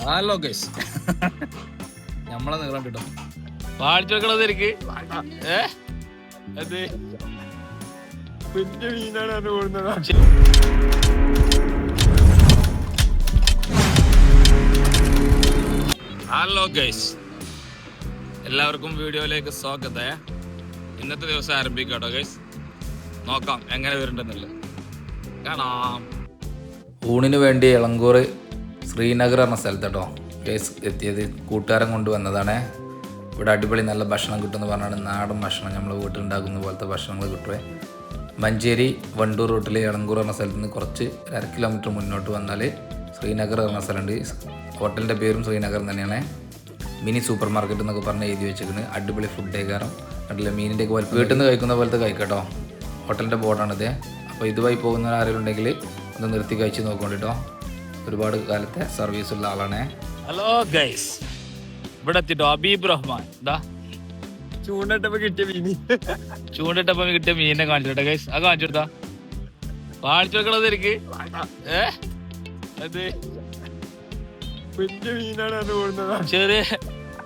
Hello guys നമ്മളെ നീളം കിട്ടും പാടിച്ചു വെക്കണത് എനിക്ക് ഏ? അത് മീനാണ് ഹലോ ഗൈസ്. എല്ലാവർക്കും വീഡിയോയിലേക്ക് സ്വാഗതം. ഇന്നത്തെ ദിവസം ആരംഭിക്കാം കേട്ടോ ഗൈസ്. നോക്കാം എങ്ങനെ വരുന്നുണ്ടെന്നുള്ളത്. കാണാം. ഊണിന് വേണ്ടി ഇളങ്കൂർ ശ്രീനഗർ എന്ന സ്ഥലത്ത് കേട്ടോ കേസ് എത്തിയത് കൂട്ടുകാരൻ കൊണ്ടുവന്നതാണ്. ഇവിടെ അടിപൊളി നല്ല ഭക്ഷണം കിട്ടുമെന്ന് പറഞ്ഞാണ് നാടൻ ഭക്ഷണം നമ്മൾ വീട്ടിലുണ്ടാക്കുന്ന പോലത്തെ ഭക്ഷണങ്ങൾ കിട്ടുമേ മഞ്ചേരി വണ്ടൂർ റൂട്ടിൽ ഇളങ്കൂർ എന്ന സ്ഥലത്ത് നിന്ന് കുറച്ച് അര കിലോമീറ്റർ മുന്നോട്ട് വന്നാൽ ശ്രീനഗർ എന്ന സ്ഥലമുണ്ട്. ഹോട്ടലിന്റെ പേരും ശ്രീനഗർ തന്നെയാണ്. മിനി സൂപ്പർ മാർക്കറ്റ് എന്നൊക്കെ പറഞ്ഞ് എഴുതി വെച്ചിരിക്കുന്നത് അടിപൊളി ഫുഡ് കാരണം കണ്ടില്ല മീനിന്റെ വലിപ്പം വീട്ടിൽ നിന്ന് കഴിക്കുന്ന പോലത്തെ കഴിക്കട്ടോ. ഹോട്ടലിന്റെ ബോർഡാണിത് അപ്പോൾ ഇതുമായി പോകുന്ന ആരെങ്കിലും ഉണ്ടെങ്കിൽ ഒന്ന് നിർത്തി കഴിച്ച് നോക്കോണ്ടിട്ടോ ഒരുപാട് കാലത്തെ സർവീസ് ഉള്ള ആളാണ്. ഹലോ ഗൈസ് ഇവിടെ എത്തിട്ടോ? അബീബ് റഹ്മാൻ. എന്താ ചൂണ്ടട്ടപ്പോ കിട്ടിയ മീന്. ചൂണ്ടിട്ടപ്പോ കിട്ടിയ മീനെ കാണിച്ചോട്ടെ ഗൈസ് അത് കാണിച്ചോട്ടാ കാണിച്ചു വെക്കണത് എനിക്ക്. ഏ? അത് വലിയ മീനാണ് അത് ചെറിയ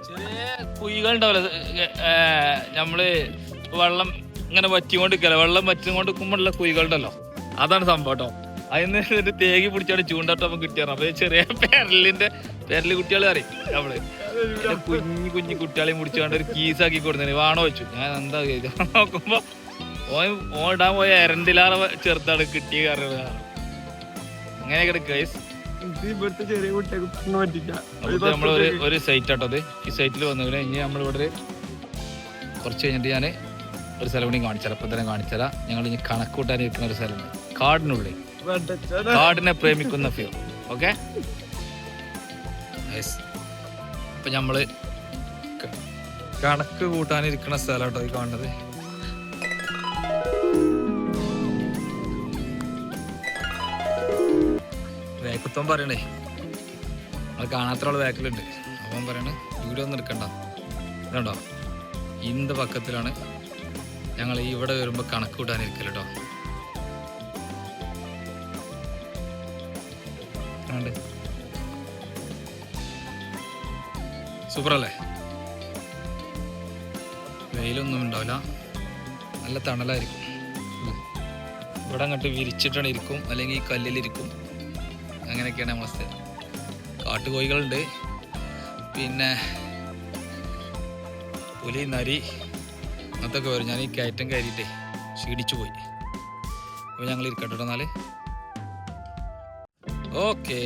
ചെറിയ കുഴികൾ ഉണ്ടാവില്ല നമ്മൾ വെള്ളം ഇങ്ങനെ വറ്റിക്കൊണ്ടിരിക്കല്ലോ? വെള്ളം വറ്റിക്കൊണ്ട് നിൽക്കുമ്പോഴുള്ള കുഴികളുണ്ടല്ലോ. അതാണ് സംഭവം കേട്ടോ. അതിന് ഒരു തേകി പിടിച്ചാണ് ചൂണ്ടാട്ടം കിട്ടിയാണ് അപ്പൊ ചെറിയ പെരലിന്റെ പെരൽ കുട്ടികൾ അറിയും നമ്മൾ കുഞ്ഞു കുഞ്ഞു കുട്ടികളെയും പിടിച്ചുകൊണ്ട് ഒരു കീസാക്കി കൊടുത്തത് വാണോ വെച്ചു ഞാൻ എന്താ നോക്കുമ്പോ ഓൻ ഓൻ ഇടാൻ പോയ എരണ്ടിലാറ ചെറുതാണ് കിട്ടിയ കാരണം അങ്ങനെയൊക്കെ ഗൈസ് നമ്മളൊരു ഒരു സൈറ്റ് ആട്ടോ അത് ഈ സൈറ്റിൽ വന്നവരെ ഇനി നമ്മൾ ഇവിടെ കുറച്ച് കഴിഞ്ഞിട്ട് ഞാൻ ഒരു സ്ഥലം കൂടി കാണിച്ചുതരാം. ഇപ്പൊ തന്നെ കാണിച്ചുതരാം. ഞങ്ങൾ ഇനി കണക്കൂട്ടാൻ ഇരിക്കുന്ന ഒരു സ്ഥലമുണ്ട് കാടിനുള്ളിൽ. കാടിനെ പ്രേമിക്കുന്ന ഫീൽ ഓക്കെ അപ്പൊ നമ്മൾ കണക്ക് കൂട്ടാനിരിക്കുന്ന സ്ഥലമാട്ടോ ഈ കാണുന്നത്. വേക്കത്വം പറയണേ. അത് കാണാത്ത ആൾ വേക്കലുണ്ട് അപ്പം പറയണ വീഡിയോ ഒന്നും എടുക്കണ്ട ഇതുണ്ടോ ഇന്ത് പക്കത്തിലാണ് ഞങ്ങൾ ഇവിടെ വരുമ്പോൾ കണക്ക് കൂട്ടാനിരിക്കലോ കേട്ടോ സൂപ്പർ അല്ലേ വെയിലൊന്നും ഉണ്ടാവില്ല. നല്ല തണലായിരിക്കും. ഇവിടെ അങ്ങോട്ട് വിരിച്ചിട്ടാണ് ഇരിക്കും. അല്ലെങ്കിൽ കല്ലിലിരിക്കും അങ്ങനെയൊക്കെയാണ് നമ്മളെ സ്ഥലം കാട്ടുകോഴികളുണ്ട്. പിന്നെ പുലി നരി അതൊക്കെ വരും. ഞാൻ ഈ കയറ്റം കയറിയിട്ടേ ക്ഷീണിച്ചു പോയി. അപ്പോൾ ഞങ്ങൾ ഇരിക്കട്ടെ എന്നാൽ. ഓക്കേ